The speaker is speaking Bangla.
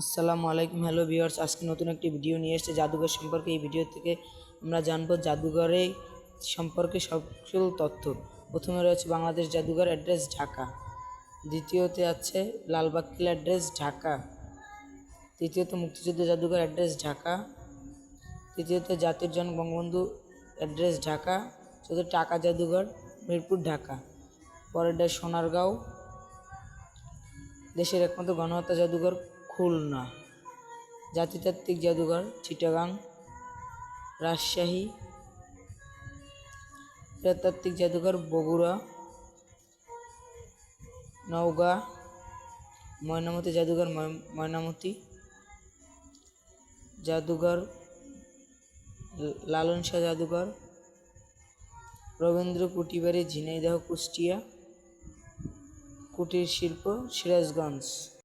আসসালামু আলাইকুম। হ্যালো ভিউয়ার্স আজকে নতুন একটি ভিডিও নিয়ে এসেছে জাদুঘর সম্পর্কে। এই ভিডিও থেকে আমরা জানব জাদুঘরে সম্পর্কে সকল তথ্য। প্রথমে রয়েছে বাংলাদেশ জাদুঘর অ্যাড্রেস ঢাকা। দ্বিতীয়তে আছে লালবাগ কিলা অ্যাড্রেস ঢাকা। তৃতীয়ত মুক্তিযুদ্ধ জাদুঘর অ্যাড্রেস ঢাকা। তৃতীয়ত জাতির জনক বঙ্গবন্ধু অ্যাড্রেস ঢাকা। চতুর্থ টাকা জাদুঘর, মিরপুর, ঢাকা। পরেরটা সোনারগাঁও। দেশের একমাত্র গণহত্যা জাদুঘর খুলনা জাতিতাত্ত্বিক জাদুঘর, চিটাগাং, রাজশাহী। পুরাতাত্ত্বিক জাদুঘর, বগুড়া। নওগাঁ, ময়নামতি জাদুঘর, ময়- ময়নামতি। জাদুঘর লালন শাহ জাদুঘর। রবীন্দ্র কুটিবাড়ি, ঝিনাইদহ, কুষ্টিয়া। কুটির শিল্প, সিরাজগঞ্জ।